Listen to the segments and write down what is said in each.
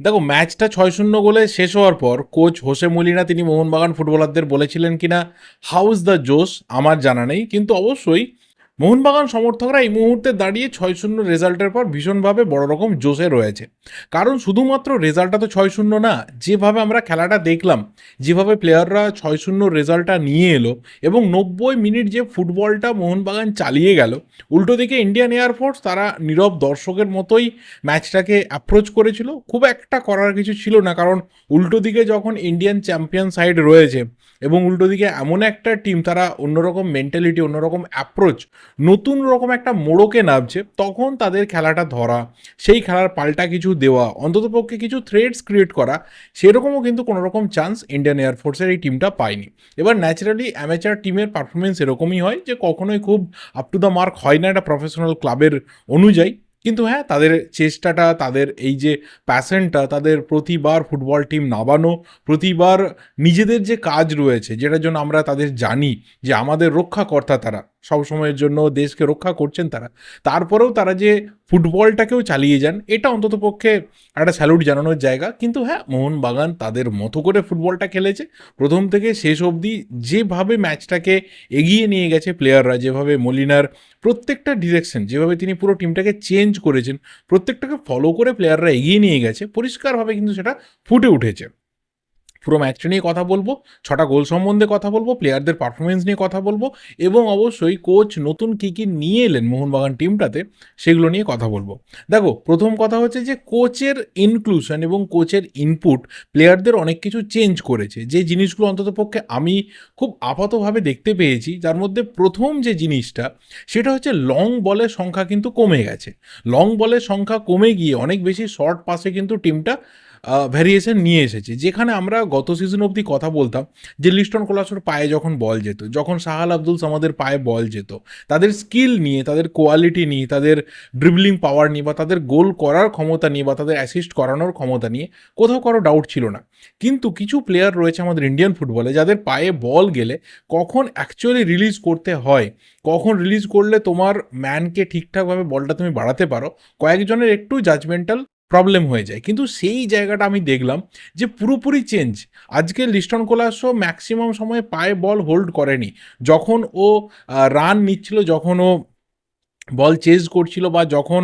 দেখো ম্যাচটা ছয় শূন্য গোলে শেষ হওয়ার পর কোচ হোসে মলিনা, তিনি মোহনবাগান ফুটবলারদের বলেছিলেন কিনা হাউস দ্য জোস আমার জানা নেই, কিন্তু অবশ্যই মোহনবাগান সমর্থকরা এই মুহূর্তে দাঁড়িয়ে ছয় শূন্য রেজাল্টের পর ভীষণভাবে বড় রকম জোশে রয়েছে। কারণ শুধুমাত্র রেজাল্টটা তো ছয় শূন্য না, যেভাবে আমরা খেলাটা দেখলাম, যেভাবে প্লেয়াররা ছয় শূন্য রেজাল্টটা নিয়ে এলো এবং নব্বই মিনিট যে ফুটবলটা মোহনবাগান চালিয়ে গেল, উল্টো দিকে ইন্ডিয়ান এয়ারফোর্স তারা নীরব দর্শকের মতোই ম্যাচটাকে অ্যাপ্রোচ করেছিল। খুব একটা করার কিছু ছিল না, কারণ উল্টো দিকে যখন ইন্ডিয়ান চ্যাম্পিয়ন সাইড রয়েছে এবং উল্টো দিকে এমন একটা টিম তারা অন্যরকম মেন্টালিটি অন্যরকম অ্যাপ্রোচ নতুন রকম একটা মোড়কে নামছে, তখন তাদের খেলাটা ধরা, সেই খেলার পাল্টা কিছু দেওয়া, অন্ততপক্ষে কিছু থ্রেডস ক্রিয়েট করা, সেরকমও কিন্তু কোনো রকম চান্স ইন্ডিয়ান এয়ারফোর্সের এই টিমটা পায়নি। এবার ন্যাচারালি অ্যামেচার টিমের পারফরমেন্স এরকমই হয় যে কখনোই খুব আপ টু দ্য মার্ক হয় না একটা প্রফেশনাল ক্লাবের অনুযায়ী। কিন্তু হ্যাঁ তাদের চেষ্টাটা, তাদের এই যে প্যাশনটা তাদের প্রতিবার ফুটবল টিম নামানো, প্রতিবার নিজেদের যে কাজ রয়েছে, যেটার জন্য আমরা তাদের জানি যে আমাদের রক্ষাকর্তা তারা সবসময়ের জন্য দেশকে রক্ষা করছেন তারা। তারপরেও তারা যে ফুটবলটাকেও চালিয়ে যান, এটা অন্তত পক্ষে একটা স্যালুট জানানোর জায়গা। কিন্তু হ্যাঁ মোহনবাগান তাদের মতো করে ফুটবলটা খেলেছে। প্রথম থেকে শেষ অবধি যেভাবে ম্যাচটাকে এগিয়ে নিয়ে গেছে প্লেয়াররা, যেভাবে মলিনার প্রত্যেকটা ডিরেকশন, যেভাবে তিনি পুরো টিমটাকে চেঞ্জ করেছেন, প্রত্যেকটাকে ফলো করে প্লেয়াররা এগিয়ে নিয়ে গেছে, পরিষ্কারভাবে কিন্তু সেটা ফুটে উঠেছে। পুরো ম্যাচটা নিয়ে কথা বলব, ছটা গোল সম্বন্ধে কথা বলব প্লেয়ারদের পারফরমেন্স নিয়ে কথা বলব এবং অবশ্যই কোচ নতুন কী কী নিয়ে এলেন মোহনবাগান টিমটাতে সেগুলো নিয়ে কথা বলব। দেখো, প্রথম কথা হচ্ছে যে কোচের ইনক্লুশন এবং কোচের ইনপুট প্লেয়ারদের অনেক কিছু চেঞ্জ করেছে। যে জিনিসগুলো অন্ততপক্ষে আমি খুব আপাতভাবে দেখতে পেয়েছি, যার মধ্যে প্রথম যে জিনিসটা সেটা হচ্ছে লং বলের সংখ্যা কিন্তু কমে গেছে। লং বলের সংখ্যা কমে গিয়ে অনেক বেশি শর্ট পাসে কিন্তু টিমটা ভ্যারিয়েশন নিয়ে এসেছে। যেখানে আমরা গত সিজন অবধি কথা বলতাম যে লিস্টন কোলাসোর পায়ে যখন বল যেত, যখন সাহাল আব্দুল সামাদের পায়ে বল যেত, তাদের স্কিল নিয়ে, তাদের কোয়ালিটি নিয়ে, তাদের ড্রিবলিং পাওয়ার নিয়ে বা তাদের গোল করার ক্ষমতা নিয়ে বা তাদের অ্যাসিস্ট করানোর ক্ষমতা নিয়ে কোথাও কারও ডাউট ছিল না। কিন্তু কিছু প্লেয়ার রয়েছে আমাদের ইন্ডিয়ান ফুটবলে যাদের পায়ে বল গেলে কখন অ্যাকচুয়ালি রিলিজ করতে হয়, কখন রিলিজ করলে তোমার ম্যানকে ঠিকঠাকভাবে বলটা তুমি বাড়াতে পারো, কয়েকজনের একটু জাজমেন্টাল প্রবলেম হয়ে যায়। কিন্তু সেই জায়গাটা আমি দেখলাম যে পুরোপুরি চেঞ্জ আজকে লিস্টন কোলাসও ম্যাক্সিমাম সময় পায়ে বল হোল্ড করেনি। যখন ও রান নিচ্ছিল, যখন ও বল চেজ করছিল বা যখন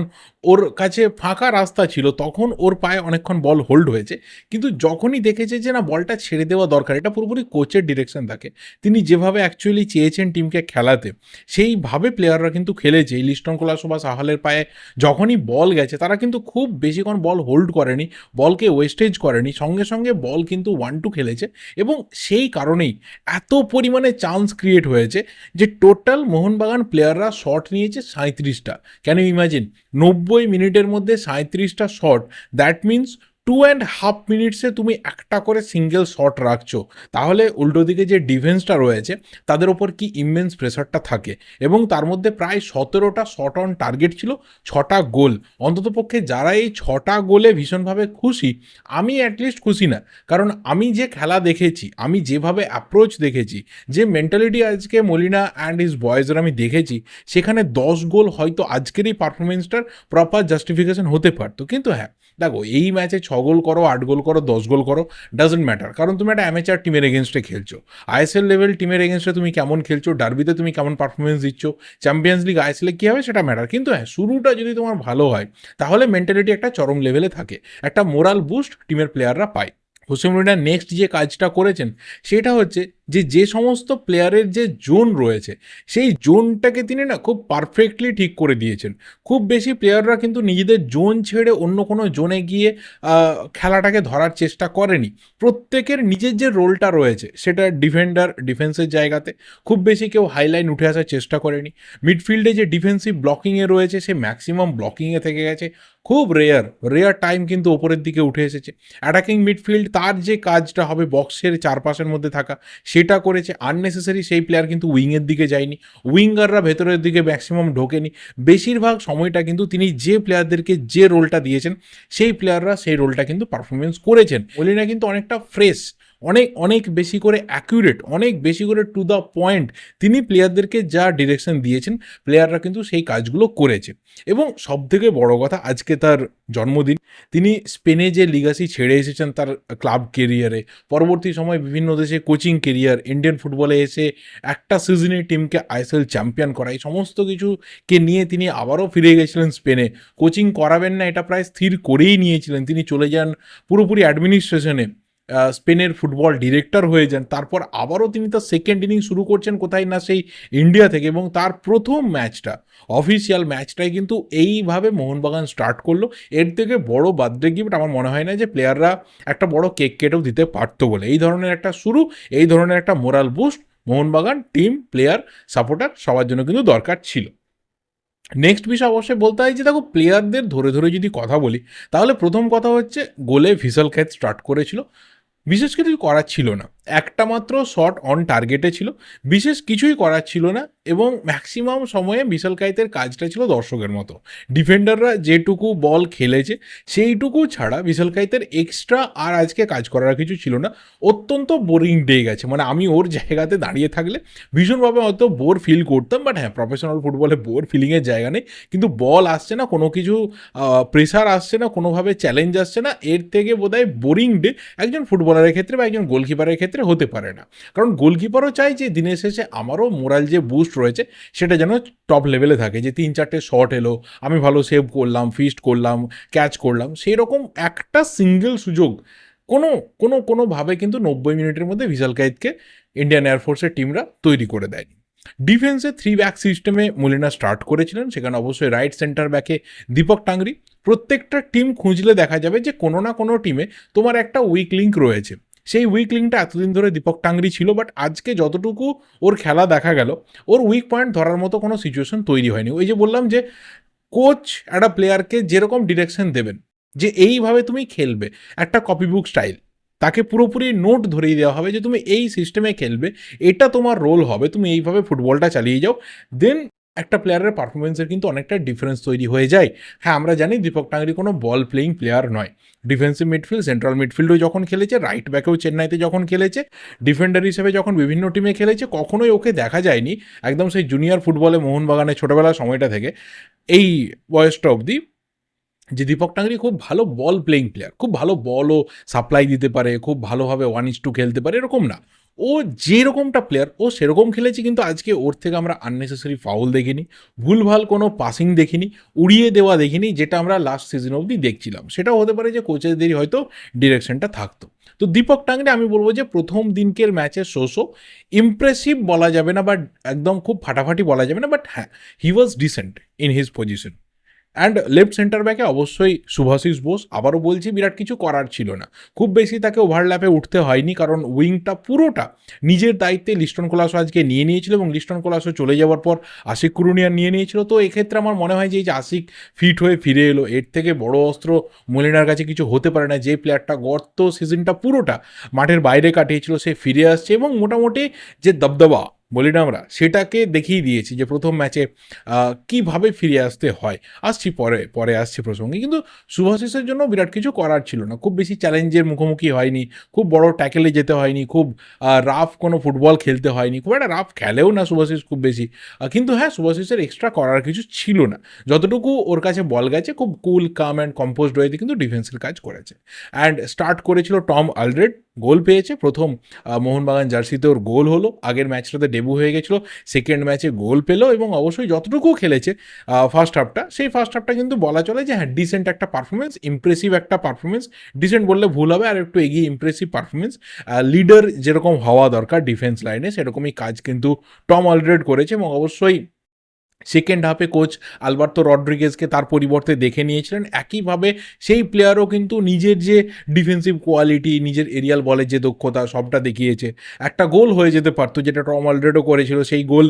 ওর কাছে ফাঁকা রাস্তা ছিল, তখন ওর পায়ে অনেকক্ষণ বল হোল্ড হয়েছে। কিন্তু যখনই দেখেছে যে না, বলটা ছেড়ে দেওয়া দরকার, এটা পুরোপুরি কোচের ডিরেকশন থাকে। তিনি যেভাবে অ্যাকচুয়ালি চেয়েছেন টিমকে খেলাতে, সেইভাবে প্লেয়াররা কিন্তু খেলেছে। লিস্টন কোলাসো বা সাহালের পায়ে যখনই বল গেছে, তারা কিন্তু খুব বেশিক্ষণ বল হোল্ড করেনি, বলকে ওয়েস্টেজ করেনি। সঙ্গে সঙ্গে বল কিন্তু ওয়ান টু খেলেছে এবং সেই কারণেই এত পরিমাণে চান্স ক্রিয়েট হয়েছে যে টোটাল মোহনবাগান প্লেয়াররা শট নিয়েছে সাঁত্রিশটা কেন ইমাজিন নব্বই মিনিটের মধ্যে সাঁত্রিশটা shot that means two and half মিনিটসে তুমি একটা করে সিঙ্গেল শট রাখছো। তাহলে উল্টো দিকে যে ডিফেন্সটা রয়েছে, তাদের ওপর কি ইমেন্স প্রেশারটা থাকে? এবং তার মধ্যে প্রায় সতেরোটা শট অন টার্গেট ছিল, ছটা গোল। অন্ততপক্ষে যারা এই ছটা গোলে ভীষণভাবে খুশি, আমি অ্যাটলিস্ট খুশি না। কারণ আমি যে খেলা দেখেছি, আমি যেভাবে অ্যাপ্রোচ দেখেছি, যে মেন্টালিটি আজকে মলিনা অ্যান্ড হিজ বয়েজের আমি দেখেছি, সেখানে দশ গোল হয়তো আজকের এই পারফরমেন্সটার প্রপার জাস্টিফিকেশন হতে পারতো। কিন্তু হ্যাঁ দেখো, এই ম্যাচে ছ গোল করো, আট গোল করো, দশ গোল করো ডাজেন্ট ম্যাটার কারণ তুমি একটা অ্যামেচার টিমের এগেনস্টে খেলছো। আইএসএল লেভেল টিমের এগেনস্টে তুমি কেমন খেলছো ডার্বিতে তুমি কেমন পারফরমেন্স দিচ্ছ চ্যাম্পিয়ন্স লিগ আইএসএলে কী হবে সেটা ম্যাটার কিন্তু হ্যাঁ শুরুটা যদি তোমার ভালো হয়, তাহলে মেন্টালিটি একটা চরম লেভেলে থাকে। একটা মোরাল বুস্ট টিমের প্লেয়াররা পায়। হোসেন মুরিনা নেক্সট যে কাজটা করেছেন, সেটা হচ্ছে যে যে সমস্ত প্লেয়ারের যে জোন রয়েছে, সেই জোনটাকে তিনি না খুব পারফেক্টলি ঠিক করে দিয়েছেন। খুব বেশি প্লেয়াররা কিন্তু নিজেদের জোন ছেড়ে অন্য কোনো জোনে গিয়ে খেলাটাকে ধরার চেষ্টা করেনি। প্রত্যেকের নিজের যে রোলটা রয়েছে, সেটা ডিফেন্ডার, ডিফেন্সের জায়গাতে খুব বেশি কেউ হাইলাইন উঠে আসার চেষ্টা করেনি। মিডফিল্ডে যে ডিফেন্সিভ ব্লকিংয়ে রয়েছে, সে ম্যাক্সিমাম ব্লকিংয়ে থেকে গেছে। খুব রেয়ার রেয়ার টাইম কিন্তু ওপরের দিকে উঠে এসেছে। অ্যাটাকিং মিডফিল্ড তার যে কাজটা হবে বক্সের চারপাশের মধ্যে থাকা, সেটা করেছে। আননেসেসারি সেই প্লেয়ার কিন্তু উইংয়ের দিকে যায়নি। উইঙ্গাররা ভেতরের দিকে ম্যাক্সিমাম ঢোকেনি। বেশিরভাগ সময়টা কিন্তু তিনি যে প্লেয়ারদেরকে যে রোলটা দিয়েছেন, সেই প্লেয়াররা সেই রোলটা কিন্তু পারফরমেন্স করেছেন। ওলিনা কিন্তু অনেকটা ফ্রেশ অনেক অনেক বেশি করে অ্যাকুরেট অনেক বেশি করে টু দ্য পয়েন্ট তিনি প্লেয়ারদেরকে যা ডিরেকশন দিয়েছেন প্লেয়াররা কিন্তু সেই কাজগুলো করেছে। এবং সবথেকে বড় কথা, আজকে তার জন্মদিন, তিনি স্পেনে যে লিগাসি ছেড়ে এসেছেন তার ক্লাব কেরিয়ারে পরবর্তী সময় বিভিন্ন দেশে কোচিং কেরিয়ার ইন্ডিয়ান ফুটবলে এসে একটা সিজনে টিমকে আইএসএল চ্যাম্পিয়ন করা, এই সমস্ত কিছুকে নিয়ে তিনি আবারও ফিরে গেছিলেন স্পেনে। কোচিং করাবেন না, এটা প্রায় স্থির করেই নিয়েছিলেন। তিনি চলে যান পুরোপুরি অ্যাডমিনিস্ট্রেশনে স্পেনের ফুটবল ডিরেক্টর হয়ে যান। তারপর আবারও তিনি তার সেকেন্ড ইনিং শুরু করছেন কোথায় না সেই ইন্ডিয়া থেকে এবং তার প্রথম ম্যাচটা অফিসিয়াল ম্যাচটাই কিন্তু এইভাবে মোহনবাগান স্টার্ট করল। এর থেকে বড় বার্থডে গিফট আমার মনে হয় না যে প্লেয়াররা একটা বড় কেক কেটেও দিতে পারতো বলে। এই ধরনের একটা শুরু, এই ধরনের একটা moral boost Mohun Bagan team player supporter সবার জন্য কিন্তু দরকার ছিল। নেক্সট বিষয় অবশ্যই বলতে হয় যে দেখো প্লেয়ারদের ধরে ধরে যদি কথা বলি, তাহলে প্রথম কথা হচ্ছে গোলে ভিসাল খ্যাত স্টার্ট করেছিল। বিশেষ কিছু করার ছিল না। একটা মাত্র শট অন টার্গেটে ছিল। বিশেষ কিছুই করার ছিল না এবং ম্যাক্সিমাম সময়ে বিশাল কাইতের কাজটা ছিল দর্শকের মতো। ডিফেন্ডাররা যেটুকু বল খেলেছে, সেইটুকু ছাড়া বিশাল কাইতের এক্সট্রা আর আজকে কাজ করার কিছু ছিল না। অত্যন্ত বোরিং ডে গেছে। মানে আমি ওর জায়গাতে দাঁড়িয়ে থাকলে ভীষণভাবে হয়তো বোর ফিল করতাম বাট হ্যাঁ প্রফেশনাল ফুটবলে বোর ফিলিংয়ের জায়গা নেই। কিন্তু বল আসছে না, কোনো কিছু প্রেসার আসছে না, কোনোভাবে চ্যালেঞ্জ আসছে না। এর থেকে বোধহয় বোরিং ডে একজন ফুটবলারের ক্ষেত্রে বা একজন গোলকিপারের ক্ষেত্রে হতে পারে না। কারণ গোলকিপারও চাই যে দিনের শেষে আমারও মোরাল যে বুস্ট রয়েছে, সেটা যেন টপ লেভেলে থাকে। যে তিন চারটে শট এলো, আমি ভালো সেভ করলাম ফিস্ট করলাম ক্যাচ করলাম সেই রকম একটা সিঙ্গেল সুযোগ কোনো কোনো, কোনোভাবে কিন্তু নব্বই মিনিটের মধ্যে ভিশাল কাইদকে ইন্ডিয়ান এয়ারফোর্সের টিমরা তৈরি করে দেয়নি। ডিফেন্সে থ্রি ব্যাক সিস্টেমে মলিনা স্টার্ট করেছিলেন, সেখানে অবশ্যই রাইট সেন্টার ব্যাকে দীপক টাংরি। প্রত্যেকটা টিম খুঁজলে দেখা যাবে যে কোনো না কোনো টিমে তোমার একটা উইক লিঙ্ক রয়েছে। সেই উইক লিঙ্কটা এতদিন ধরে দীপক টাংরি ছিল বাট আজকে যতটুকু ওর খেলা দেখা গেল, ওর উইক পয়েন্ট ধরার মতো কোনো সিচুয়েশন তৈরি হয়নি। ওই যে বললাম যে কোচ একটা প্লেয়ারকে যেরকম ডিরেকশন দেবেন, যে এইভাবে তুমি খেলবে, একটা কপি বুক স্টাইল তাকে পুরোপুরি নোট ধরিয়ে দেওয়া হবে যে তুমি এই সিস্টেমে খেলবে, এটা তোমার রোল হবে, তুমি এইভাবে ফুটবলটা চালিয়ে যাও দেন একটা প্লেয়ারের পারফরমেন্সের কিন্তু অনেকটা ডিফারেন্স তৈরি হয়ে যায়। হ্যাঁ আমরা জানি দীপক টাঙ্গরি কোনো বল প্লেয়িং প্লেয়ার নয়। ডিফেন্সিভ মিডফিল্ড সেন্ট্রাল মিডফিল্ডও যখন খেলেছে রাইট ব্যাকেও চেন্নাইতে যখন খেলেছে ডিফেন্ডার হিসেবে যখন বিভিন্ন টিমে খেলেছে, কখনোই ওকে দেখা যায়নি একদম সেই জুনিয়র ফুটবলে মোহনবাগানে ছোটোবেলার সময়টা থেকে। এই বয়সটা অবধি যে দীপক টাঙ্গরি খুব ভালো বল প্লেয়িং প্লেয়ার খুব ভালো বলও সাপ্লাই দিতে পারে, খুব ভালোভাবে ওয়ান ইস টু খেলতে পারে, এরকম না। ও যেরকমটা প্লেয়ার ও সেরকম খেলেছে কিন্তু আজকে ওর থেকে আমরা আননেসেসারি ফাউল দেখিনি, ভুলভাল কোনো পাসিং দেখিনি, উড়িয়ে দেওয়া দেখিনি, যেটা আমরা লাস্ট সিজন অবধি দেখছিলাম। সেটাও হতে পারে যে কোচেদেরই হয়তো ডিরেকশনটা থাকতো। তো দীপক টাংরে আমি বলব যে প্রথম দিনকের ম্যাচের শো ইমপ্রেসিভ বলা যাবে না বাট একদম খুব ফাটাফাটি বলা যাবে না বাট হ্যাঁ he was decent in his position and left centre ব্যাকে অবশ্যই শুভাশিস বোস। আবারও বলছি, বিরাট কিছু করার ছিল না। খুব বেশি তাকে ওভারল্যাপে উঠতে হয়নি, কারণ উইংটা পুরোটা নিজের দায়িত্বে লিস্টন কোলাসো আজকে নিয়ে নিয়েছিল এবং লিস্টন কোলাসো চলে যাওয়ার পর আশিক কুরুনিয়ার নিয়ে নিয়েছিল। তো এক্ষেত্রে আমার মনে হয় যে, এই যে আশিক ফিট হয়ে ফিরে এলো, এর থেকে বড় অস্ত্র মলিনার কাছে কিছু হতে পারে না। যে প্লেয়ারটা গত সিজনটা পুরোটা মাঠের বাইরে কাটিয়েছিল, সে ফিরে আসছে এবং মোটামুটি যে দবদবা আমরা সেটাকে দেখিয়ে দিয়েছি যে প্রথম ম্যাচে কীভাবে ফিরে আসতে হয়। আসছি পরে পরে আসছি প্রসঙ্গে। কিন্তু শুভাশিসের জন্য বিরাট কিছু করার ছিল না। খুব বেশি চ্যালেঞ্জের মুখোমুখি হয়নি, খুব বড় ট্যাকেলে যেতে হয়নি, খুব রাফ কোনো ফুটবল খেলতে হয়নি, খুব একটা রাফ খেলেও না শুভাশিস খুব বেশি। কিন্তু হ্যাঁ শুভাশিসের এক্সট্রা করার কিছু ছিল না। যতটুকু ওর কাছে বল গেছে, খুব কুল কাম অ্যান্ড কম্পোজড ওয়েতে কিন্তু ডিফেন্সের কাজ করেছে। অ্যান্ড স্টার্ট করেছিল টম আলরেড গোল পেয়েছে। প্রথম মোহনবাগান জার্সিতে ওর গোল হলো। আগের ম্যাচটাতে ডেবু হয়ে গেছিল। সেকেন্ড ম্যাচে গোল পেল এবং অবশ্যই যতটুকু খেলেছে ফার্স্ট হাফটা সেই ফার্স্ট হাফটা কিন্তু বলা চলে যে হ্যাঁ ডিসেন্ট একটা পারফরমেন্স ইমপ্রেসিভ একটা পারফরমেন্স ডিসেন্ট বললে ভুল হবে, আর একটু এগিয়ে ইমপ্রেসিভ পারফরমেন্স লিডার যেরকম হওয়া দরকার ডিফেন্স লাইনে সেরকমই কাজ কিন্তু টম অলরেড করেছে এবং অবশ্যই সেকেন্ড হাফে কোচ আলবার্তো রড্রিগেজকে তার পরিবর্তে দেখে নিয়েছিলেন। একইভাবে সেই প্লেয়ারও কিন্তু নিজের যে ডিফেন্সিভ কোয়ালিটি নিজের এরিয়াল বলের যে দক্ষতা, সবটা দেখিয়েছে। একটা গোল হয়ে যেতে পারতো, যেটা টম অলরেডও করেছিল, সেই গোল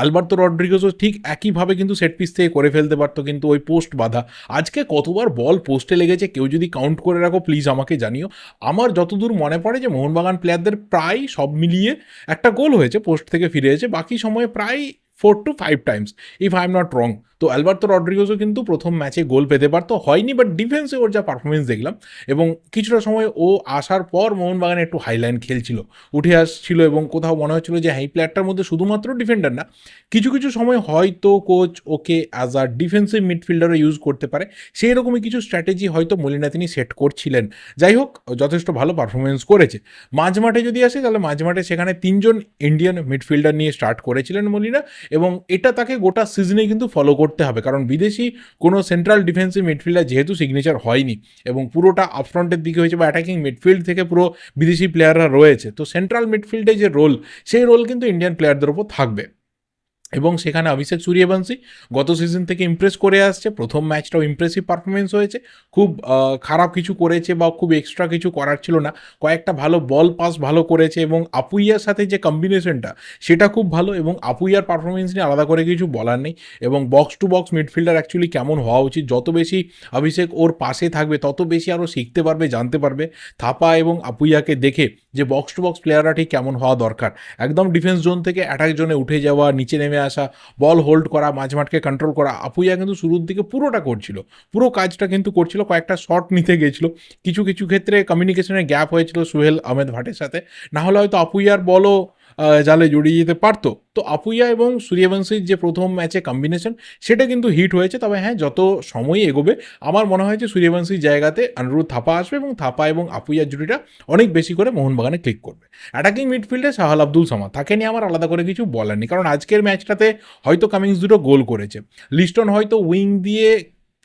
আলবার্তো রড্রিগেজও ঠিক একইভাবে কিন্তু সেট পিস থেকে করে ফেলতে পারতো, কিন্তু ওই পোস্ট বাধা। আজকে কতবার বল পোস্টে লেগেছে, কেউ যদি কাউন্ট করে রাখো প্লিজ আমাকে জানিও। আমার যতদূর মনে পড়ে যে মোহনবাগান প্লেয়ারদের প্রায় সব মিলিয়ে একটা গোল হয়েছে পোস্ট থেকে ফিরে এসেছে বাকি সময়ে প্রায় four to five times if I am not wrong তো অ্যালবার্তো রড্রিগোসও কিন্তু প্রথম ম্যাচে গোল পেতে পারতো, হয়নি বাট ডিফেন্সে ওর যা পারফরমেন্স দেখলাম, এবং কিছুটা সময় ও আসার পর মোহনবাগানে একটু হাইলাইন খেলছিল, উঠে আসছিল এবং কোথাও মনে হচ্ছিল যে হ্যাঁ এই প্লেয়ারটার মধ্যে শুধুমাত্র ডিফেন্ডার না, কিছু কিছু সময় হয়তো coach okay as a defensive মিডফিল্ডারও use করতে পারে সেই রকমই কিছু স্ট্র্যাটেজি হয়তো মলিনা তিনি সেট করছিলেন। যাই হোক যথেষ্ট ভালো পারফরমেন্স করেছে। মাঝমাঠে যদি আসে, তাহলে মাঝমাঠে সেখানে তিনজন ইন্ডিয়ান মিডফিল্ডার নিয়ে স্টার্ট করেছিলেন মলিনা এবং এটা তাকে গোটা সিজনে কিন্তু ফলো করতে হবে। কারণ বিদেশি কোনো সেন্ট্রাল ডিফেন্সিভ মিডফিল্ডার যেহেতু সিগনেচার হয়নি এবং পুরোটা আপফ্রন্টের দিকে হয়েছে বা অ্যাটাকিং মিডফিল্ড থেকে পুরো বিদেশি প্লেয়াররা রয়েছে। তো সেন্ট্রাল মিডফিল্ডে যে রোল সেই রোল কিন্তু ইন্ডিয়ান প্লেয়ারদের ওপর থাকবে। এবং সেখানে অভিষেক সূর্যবংশী গত সিজন থেকে ইমপ্রেস করে আসছে। প্রথম ম্যাচটাও ইমপ্রেসিভ পারফরমেন্স হয়েছে। খুব খারাপ কিছু করেছে বা খুব এক্সট্রা কিছু করার ছিল না। কয়েকটা ভালো বল পাস ভালো করেছে এবং আপুইয়ার সাথে যে কম্বিনেশনটা সেটা খুব ভালো এবং আপুইয়ার পারফরমেন্স নিয়ে আলাদা করে কিছু বলার নেই। এবং box to box midfielder actually কেমন হওয়া উচিত? যত বেশি অভিষেক ওর পাশে থাকবে, তত বেশি আরও শিখতে পারবে, জানতে পারবে। থাপা এবং আপুইয়াকে দেখে যে বক্স টু বক্স প্লেয়াররা ঠিক কেমন হওয়া দরকার। একদম ডিফেন্স জোন থেকে অ্যাটাক জোনে উঠে যাওয়া, নিচে নেমে আসা বল হোল্ড করা, মাঝ মাঠকে কন্ট্রোল করা, আপুইয়া কিন্তু শুরুর দিকে পুরোটা করছিল। পুরো কাজটা কিন্তু করছিল, কয়েকটা শট নিতে গেছিল। কিছু কিছু ক্ষেত্রে কমিউনিকেশনের গ্যাপ হয়েছিল সোহেল আহমেদ ভাটের সাথে। না হলে হয়তো আপুইয়ার বলও জালে জড়িয়ে যেতে পারতো। তো আপুইয়া এবং সূর্যবংশীর যে প্রথম ম্যাচে কম্বিনেশন সেটা কিন্তু হিট হয়েছে। তবে হ্যাঁ যত সময় এগোবে, আমার মনে হয় যে সূর্যবংশীর জায়গাতে অনুরোধ থাপা আসবে এবং থাপা এবং আপুইয়ার জুটিটা অনেক বেশি করে মোহনবাগানে ক্লিক করবে। অ্যাটাকিং মিডফিল্ডে সাহাল আব্দুল সামাদ। তাকে নিয়ে আমার আলাদা করে কিছু বলার নেই। কারণ আজকের ম্যাচটাতে হয়তো কামিংস দুটো গোল করেছে। লিস্টন হয়তো উইং দিয়ে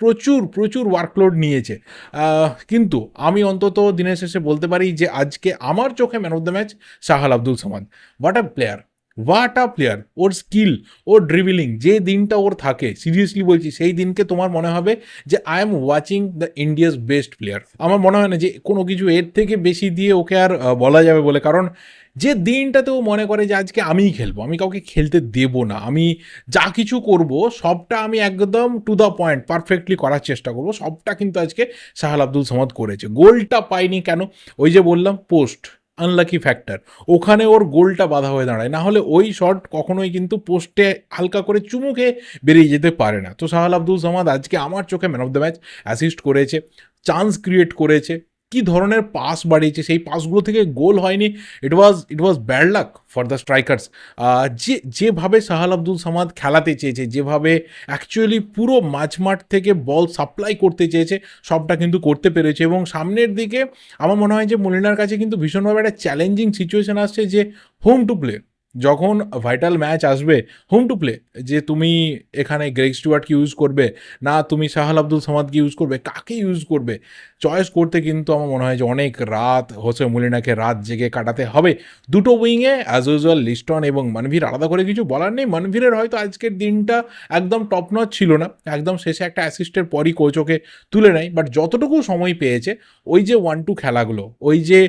প্রচুর প্রচুর ওয়ার্কলোড নিয়েছে। কিন্তু আমি অন্তত দিনের শেষে বলতে পারি যে আজকে আমার চোখে man of the match Sahal Abdul Samad. What a player what a player or skill ওর ড্রিভিলিং যে দিনটা ওর থাকে সিরিয়াসলি বলছি, সেই দিনকে তোমার মনে হবে যে I am watching the India's best player আমার মনে হয় না যে কোনো কিছু এর থেকে বেশি দিয়ে ওকে আর বলা যাবে বলে, কারণ যে দিনটাতে ও মনে করে যে আজকে আমিই খেলব, আমি কাউকে খেলতে দেবো না, আমি যা কিছু করব সবটা আমি একদম টু দ্য পয়েন্ট পারফেক্টলি করার চেষ্টা করব, সবটা কিন্তু আজকে সাহাল আব্দুল সামাদ করেছে। গোলটা পাইনি কেন? ওই যে বললাম পোস্ট আনলাকি ফ্যাক্টর ওখানে ওর গোলটা বাধা হয়ে দাঁড়ায়, না হলে ওই শট কখনোই কিন্তু পোস্টে হালকা করে চুমু খেয়ে বেরিয়ে যেতে পারে না। তো সাহাল আব্দুল সামাদ আজকে আমার চোখে man of the match assist করেছে চান্স ক্রিয়েট করেছে কি ধরনের পাস বাড়িয়েছে? সেই পাসগুলো থেকে গোল হয়নি। It was it was bad luck for the strikers যে, যেভাবে সাহাল আব্দুল সামাদ খেলাতে চেয়েছে, যেভাবে অ্যাকচুয়ালি পুরো মাঝমাঠ থেকে বল সাপ্লাই করতে চেয়েছে, সবটা কিন্তু করতে পেরেছে। এবং সামনের দিকে আমার মনে হয় যে মলিনার কাছে কিন্তু ভীষণভাবে একটা চ্যালেঞ্জিং সিচুয়েশন আসছে যে হোম টু প্লে যখন ভাইটাল ম্যাচ আসবে হোম টু প্লে যে তুমি এখানে গ্রেগ স্টুয়ার্টকে ইউজ করবে? না, তুমি সাহাল আব্দুল সামাদকে ইউজ করবে? কাকে ইউজ করবে? চয়েস করতে কিন্তু আমার মনে হয় যে অনেক রাত হোসে মুলিনাকে রাত জেগে কাটাতে হবে। দুটো উইংয়ে অ্যাজ ইউজুয়াল লিস্টন এবং মনভীর আলাদা করে কিছু বলার নেই। মনভীরের হয়তো আজকের দিনটা একদম টপ নচ ছিল না। একদম শেষে একটা অ্যাসিস্টের পরই কোচ ওকে তুলে নেয়। বাট যতটুকু সময় পেয়েছে, ওই যে ওয়ান টু খেলাগুলো, ওই যে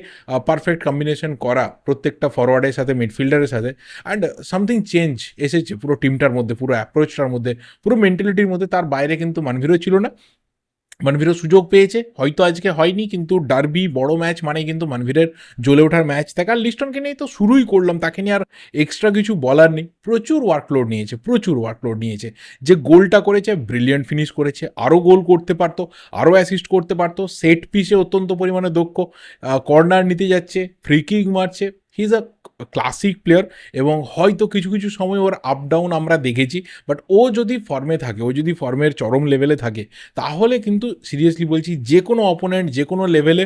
পারফেক্ট কম্বিনেশন করা প্রত্যেকটা ফরওয়ার্ডের সাথে মিডফিল্ডারের সাথে অ্যান্ড সামথিং চেঞ্জ এসেছে। পুরো টিমটার মধ্যে, পুরো অ্যাপ্রোচটার মধ্যে, পুরো মেন্টালিটির মধ্যে, তার বাইরে কিন্তু মানভীরও ছিল না। মানভীরও সুযোগ পেয়েছে। হয়তো আজকে হয়নি, কিন্তু ডার্বি বড় ম্যাচ মানে কিন্তু মানভীরের জ্বলে ওঠার ম্যাচ থাকে আর লিস্টনকে নিয়ে তো শুরুই করলাম, তাকে নিয়ে আর এক্সট্রা কিছু বলার নেই। প্রচুর ওয়ার্কলোড নিয়েছে, প্রচুর ওয়ার্কলোড নিয়েছে। যে গোলটা করেছে ব্রিলিয়ান্ট ফিনিশ করেছে, আরও গোল করতে পারতো, আরও অ্যাসিস্ট করতে পারতো। সেট পিসে অত্যন্ত পরিমাণে দক্ষ। কর্নার নিতে যাচ্ছে ফ্রি কিক মারছে he is a classic player এবং হয়তো কিছু কিছু সময় ওর আপ ডাউন আমরা দেখেছি বাট ও যদি ফর্মে থাকে, ও যদি ফর্মের চরম লেভেলে থাকে, তাহলে কিন্তু সিরিয়াসলি বলছি যে কোনো অপোনেন্ট যে কোনো লেভেলে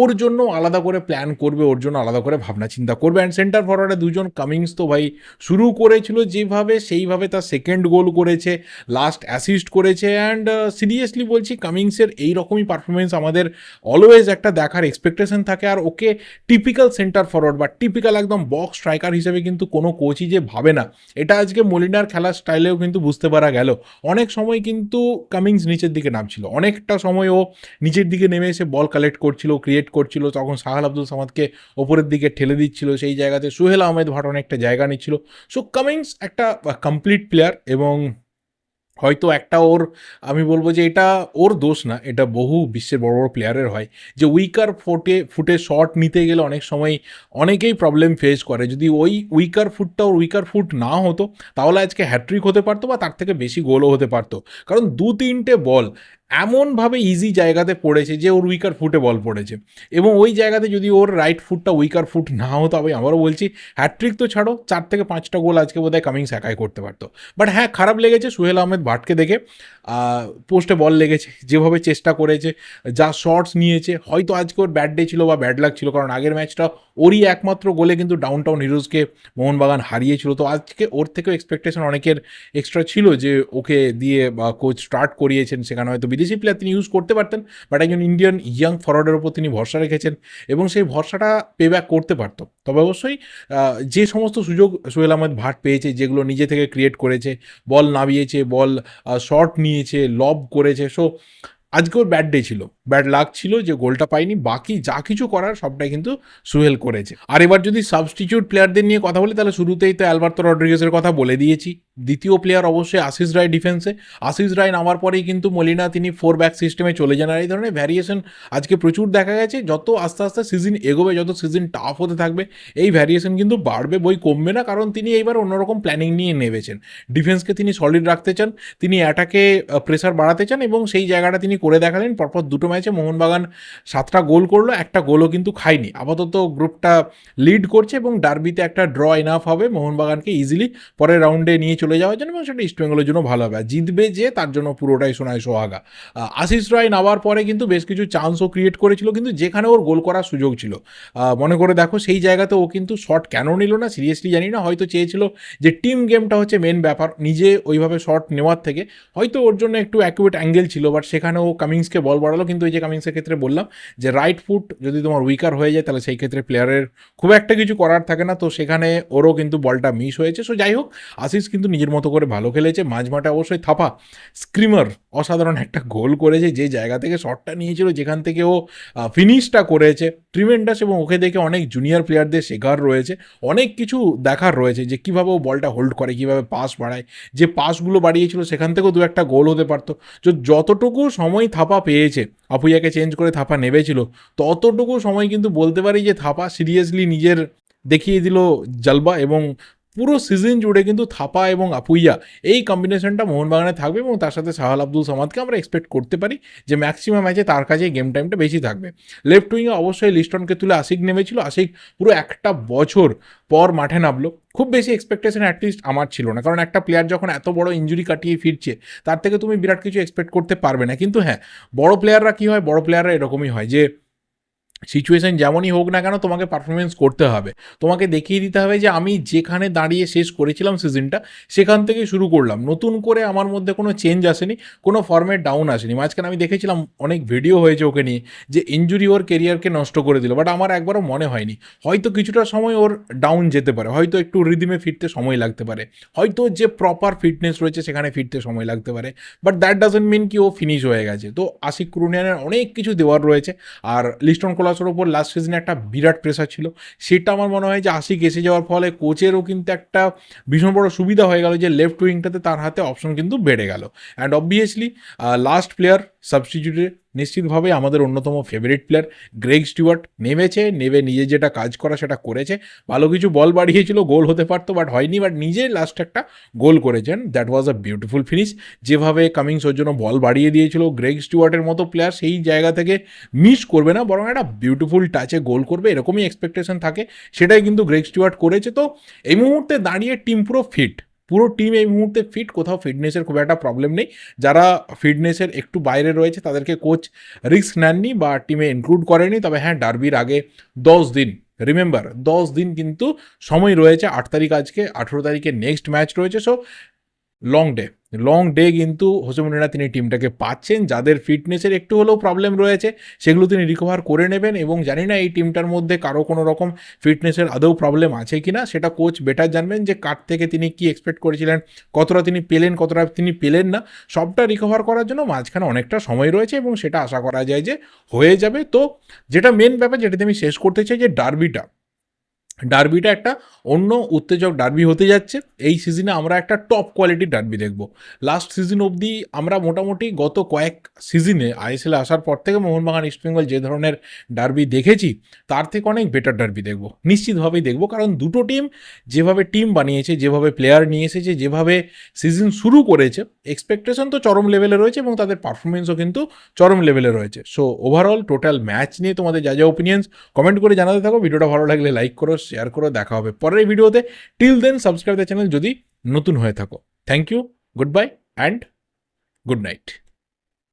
ওর জন্য আলাদা করে প্ল্যান করবে, ওর জন্য আলাদা করে ভাবনা চিন্তা করবে। অ্যান্ড সেন্টার ফরওয়ার্ডে দুজন কামিংস তো ভাই শুরু করেছিল যেভাবে, সেইভাবে তার সেকেন্ড গোল করেছে লাস্ট অ্যাসিস্ট করেছে অ্যান্ড সিরিয়াসলি বলছি কামিংসের এই রকমই পারফরমেন্স আমাদের অলওয়েজ একটা দেখার এক্সপেকটেশন থাকে। আর ওকে টিপিক্যাল সেন্টার ফরওয়ার্ড বা টিপিক্যাল একদম বক্স স্ট্রাইকার হিসেবে কিন্তু কোনো কোচই যে ভাবে না। এটা আজকে মলিনার খেলার স্টাইলেও কিন্তু বুঝতে পারা গেল। অনেক সময় কিন্তু কামিংস নিচের দিকে নামছিল। অনেকটা সময় ও নিচের দিকে নেমে এসে বল কালেক্ট করছিল ক্রিয়েট করছিল, তখন সাহাল আব্দুল সামাদকে ওপরের দিকে ঠেলে দিচ্ছিল। সেই জায়গাতে সোহেল আহমেদ ভাট অনেকটা জায়গা নিচ্ছিল। সো কামিংস একটা কমপ্লিট প্লেয়ার এবং হয়তো একটা ওর, আমি বলব যে এটা ওর দোষ না, এটা বহু বিশ্বের বড় বড় প্লেয়ারের হয়। যে উইকার ফুটে ফুটে শট নিতে গেলে অনেক সময় অনেকেই প্রবলেম ফেস করে। যদি ওই উইকার ফুটটা ওর উইকার ফুট না হতো, তাহলে আজকে হ্যাট্রিক হতে পারতো বা তার থেকে বেশি গোলও হতে পারতো। কারণ দু তিনটে বল এমনভাবে ইজি জায়গাতে পড়েছে যে ওর উইকার ফুটে বল পড়েছে। এবং ওই জায়গাতে যদি ওর রাইট ফুটটা উইকার ফুট না হতো, আমি আবারও বলছি হ্যাট্রিক তো ছাড়ো, চার থেকে পাঁচটা গোল আজকে বোধহয় কামিংস একাই করতে পারতো। বাট হ্যাঁ খারাপ লেগেছে সোহেল আহমেদ ভাটকে দেখে পোস্টে বল লেগেছে, যেভাবে চেষ্টা করেছে, যা শর্টস নিয়েছে, হয়তো আজকে ওর ব্যাড ডে ছিল বা ব্যাড লাক ছিল, কারণ আগের ম্যাচটা ওরই একমাত্র গোলে কিন্তু ডাউন টাউন হিরোজকে মোহনবাগান হারিয়েছিল। তো আজকে ওর থেকেও এক্সপেকটেশন অনেকের এক্সট্রা ছিল যে ওকে দিয়ে বা কোচ স্টার্ট করিয়েছেন, সেখানে হয়তো বিদেশি প্লেয়ার তিনি ইউজ করতে পারতেন বাট একজন ইন্ডিয়ান ইয়াং ফরওয়ার্ডের ওপর তিনি ভরসা রেখেছেন এবং সেই ভরসাটা পে ব্যাক করতে পারত। তবে অবশ্যই যে সমস্ত সুযোগ সোহেল আহমেদ ভাট পেয়েছে, যেগুলো নিজে থেকে ক্রিয়েট করেছে বল নামিয়েছে বল শর্ট নিয়েছে লব করেছে সো আজকেও ব্যাড ডে ছিল। ব্যাড লাক ছিল যে গোলটা পাইনি, বাকি যা কিছু করার সবটাই কিন্তু সুহেল করেছে। আর এবার যদি সাবস্টিটিউট প্লেয়ারদের নিয়ে কথা বলি, তাহলে শুরুতেই তো অ্যালবার্তো রড্রিগেসের কথা বলে দিয়েছি। দ্বিতীয় প্লেয়ার অবশ্যই আশিস রায় ডিফেন্সে আশিস রায় নামার পরেই কিন্তু মলিনা তিনি ফোর ব্যাক সিস্টেমে চলে যান। আর এই ধরনের ভ্যারিয়েশন আজকে প্রচুর দেখা গেছে। যত আস্তে আস্তে সিজন এগোবে, যত সিজন টাফ হতে থাকবে, এই ভ্যারিয়েশন কিন্তু বাড়বে, বই কমবে না। কারণ তিনি এইবার অন্যরকম প্ল্যানিং নিয়ে নেমেছেন। ডিফেন্সকে তিনি সলিড রাখতে চান, তিনি অ্যাটাকে প্রেসার বাড়াতে চান এবং সেই জায়গাটা তিনি করে দেখালেন। পরপর দুটো ম্যাচে মোহনবাগান সাতটা গোল করল, একটা গোলও কিন্তু খায়নি। আপাতত গ্রুপটা লিড করছে এবং ডার্বিতে একটা ড্র এনাফ হবে মোহনবাগানকে ইজিলি পরের রাউন্ডে নিয়ে চলে যাওয়ার জন্য এবং সেটা ইস্টবেঙ্গলের জন্য ভালো হবে। জিতবে যে, তার জন্য পুরোটাই শোনায় সোহাগা। আশিস রায় নামার পরে কিন্তু বেশ কিছু চান্সও ক্রিয়েট করেছিল, কিন্তু যেখানে ওর গোল করার সুযোগ ছিল। মনে করে দেখো, সেই জায়গাতে ও কিন্তু শট কেন নিল না সিরিয়াসলি জানি না, হয়তো চেয়েছিল যে টিম গেমটা হচ্ছে মেন ব্যাপার, নিজে ওইভাবে শট নেওয়ার থেকে। হয়তো ওর জন্য একটু অ্যাকুরেট অ্যাঙ্গেল ছিল বাট সেখানে ও কামিংসকে বল বাড়ালো, কিন্তু এই যে কামিংসের ক্ষেত্রে বললাম, যে রাইট ফুট যদি তোমার উইকার হয়ে যায়, তাহলে সেই ক্ষেত্রে প্লেয়ারের খুব একটা কিছু করার থাকে না। তো সেখানে ওরও কিন্তু বলটা মিস হয়েছে। সো যাই হোক আশিস কিন্তু নিজের মতো করে ভালো খেলেছে। মাঝ মাঠে অবশ্যই থাপা স্ক্রিমার অসাধারণ একটা গোল করেছে, যে জায়গা থেকে শটটা নিয়েছিল, যেখান থেকে ও ফিনিশটা করেছে। ট্রিমেন্ডাস এবং ওকে দেখে অনেক জুনিয়র প্লেয়ারদের শেখার রয়েছে। অনেক কিছু দেখার রয়েছে, যে কীভাবে ও বলটা হোল্ড করে, কীভাবে পাস বাড়ায়। যে পাসগুলো বাড়িয়েছিল, সেখান থেকেও দু একটা গোল হতে পারতো। যতটুকু সময় থাপা পেয়েছে আপুইয়াকে চেঞ্জ করে থাপা নেবেছিল। ততটুকু সময় কিন্তু বলতে পারি যে থাপা সিরিয়াসলি নিজের দেখিয়ে দিল জালবা এবং পুরো সিজন জুড়ে কিন্তু থাপা এবং আপুইয়া এই কম্বিনেশনটা মোহনবাগানে থাকবে এবং তার সাথে সাহাল আব্দুল সামাদকে আমরা এক্সপেক্ট করতে পারি যে ম্যাক্সিমাম ম্যাচে তার কাছে গেম টাইমটা বেশি থাকবে। লেফট উইংয়ে অবশ্যই লিস্টনকে তুলে আশিক নেমেছিল। আশিক পুরো একটা বছর পর মাঠে নামলো। খুব বেশি এক্সপেকটেশন অ্যাটলিস্ট আমার ছিল না। কারণ একটা প্লেয়ার যখন এত বড় ইঞ্জুরি কাটিয়ে ফিরছে, তার থেকে তুমি বিরাট কিছু এক্সপেক্ট করতে পারবে না। কিন্তু হ্যাঁ বড় প্লেয়াররা কী হয়? বড় প্লেয়াররা এরকমই হয় যে সিচুয়েশন যেমনই হোক না কেন তোমাকে পারফরমেন্স করতে হবে। তোমাকে দেখিয়ে দিতে হবে যে আমি যেখানে দাঁড়িয়ে শেষ করেছিলাম সিজনটা সেখান থেকে শুরু করলাম। নতুন করে আমার মধ্যে কোনো চেঞ্জ আসেনি, কোনো ফর্মের ডাউন আসেনি। মাঝখানে আমি দেখেছিলাম অনেক ভিডিও হয়েছে ওকে নিয়ে যে ইঞ্জুরি ওর কেরিয়ারকে নষ্ট করে দিল বাট আমার একবারও মনে হয়নি। হয়তো কিছুটা সময় ওর ডাউন যেতে পারে, হয়তো একটু রিদিমে ফিরতে সময় লাগতে পারে। হয়তো যে প্রপার ফিটনেস রয়েছে সেখানে ফিরতে সময় লাগতে পারে বাট দ্যাট ডাজেন্ট মিন কি ও ফিনিশ হয়ে গেছে। তো আশিক কুরুনিয়ানের অনেক কিছু দেওয়ার রয়েছে, আর লিস্টন কোলাসের ওপর লাস্ট সিজনে একটা বিরাট প্রেশার ছিল। সেটা আমার মনে হয় যে আশিক এসে যাওয়ার ফলে কোচেরও কিন্তু একটা ভীষণ বড় সুবিধা হয়ে গেল যে লেফট উইংটাতে তার হাতে অপশন কিন্তু বেড়ে গেল। অ্যান্ড অবভিয়াসলি লাস্ট প্লেয়ার সাবস্টিটিউটে নিশ্চিতভাবে আমাদের অন্যতম ফেভারিট প্লেয়ার গ্রেগ স্টুয়ার্ট নেমেছে, নেমে নিজে যেটা কাজ করা সেটা করেছে। ভালো কিছু বল বাড়িয়েছিল গোল হতে পারতো বাট হয়নি বাট নিজে লাস্ট একটা গোল করেছেন। That was a beautiful finish যেভাবে কামিংস ওর জন্য বল বাড়িয়ে দিয়েছিল গ্রেগ স্টুয়ার্টের মতো প্লেয়ার সেই জায়গা থেকে মিস করবে না, বরং একটা বিউটিফুল টাচে গোল করবে, এরকমই এক্সপেকটেশন থাকে, সেটাই কিন্তু গ্রেগ স্টুয়ার্ট করেছে। তো এই মুহূর্তে দাঁড়িয়ে টিম পুরো ফিট পুরো টিম এই মুহূর্তে ফিট কোথাও ফিটনেসের খুব একটা প্রবলেম নেই। যারা ফিটনেসের একটু বাইরে রয়েছে, তাদেরকে কোচ রিস্ক নেননি বা টিমে ইনক্লুড করেনি। তবে হ্যাঁ ডার্বির আগে দশ দিন রিমেম্বার দশ দিন কিন্তু সময় রয়েছে। আট তারিখ আজকে, আঠেরো তারিখে নেক্সট ম্যাচ রয়েছে। So long day long day কিন্তু হোসেমুনিরা তিনি টিমটাকে পাচ্ছেন, যাদের ফিটনেসের একটু হলেও প্রবলেম রয়েছে, সেগুলো তিনি রিকভার করে নেবেন এবং জানি না এই টিমটার মধ্যে কারও কোনো রকম ফিটনেসের আদৌ প্রবলেম আছে কি না সেটা কোচ বেটার জানবেন যে কার থেকে তিনি কি এক্সপেক্ট করেছিলেন, কতটা তিনি পেলেন, কতটা তিনি পেলেন না, সবটা রিকভার করার জন্য মাঝখানে অনেকটা সময় রয়েছে এবং সেটা আশা করা যায় যে হয়ে যাবে। তো যেটা মেন ব্যাপার যেটাতে আমি শেষ করতে চাই যে ডার্বিটা ডার্বিটা একটা অন্য উত্তেজক ডার্বি হতে যাচ্ছে। এই সিজনে আমরা একটা টপ কোয়ালিটির ডার্বি দেখব। লাস্ট সিজন অবধি আমরা মোটামুটি গত কয়েক সিজনে আইএসএল আসার পর থেকে মোহনবাগান ইস্টবেঙ্গল যে ধরনের ডার্বি দেখেছি, তার থেকে অনেক বেটার ডার্বি দেখব। নিশ্চিতভাবেই দেখব, কারণ দুটো টিম যেভাবে টিম বানিয়েছে, যেভাবে প্লেয়ার নিয়ে এসেছে, যেভাবে সিজন শুরু করেছে এক্সপেকটেশন তো চরম লেভেলে রয়েছে এবং তাদের পারফরমেন্সও কিন্তু চরম লেভেলে রয়েছে। সো ওভারঅল টোটাল ম্যাচ নিয়ে তোমাদের যা যা ওপিনিয়ন্স কমেন্ট করে জানাতে থাকো। ভিডিওটা ভালো লাগলে লাইক করো শেয়ার করো, দেখা হবে পরের ভিডিওতে। Till then subscribe the channel যদি নতুন হয়ে থাকো। Thank you goodbye and good night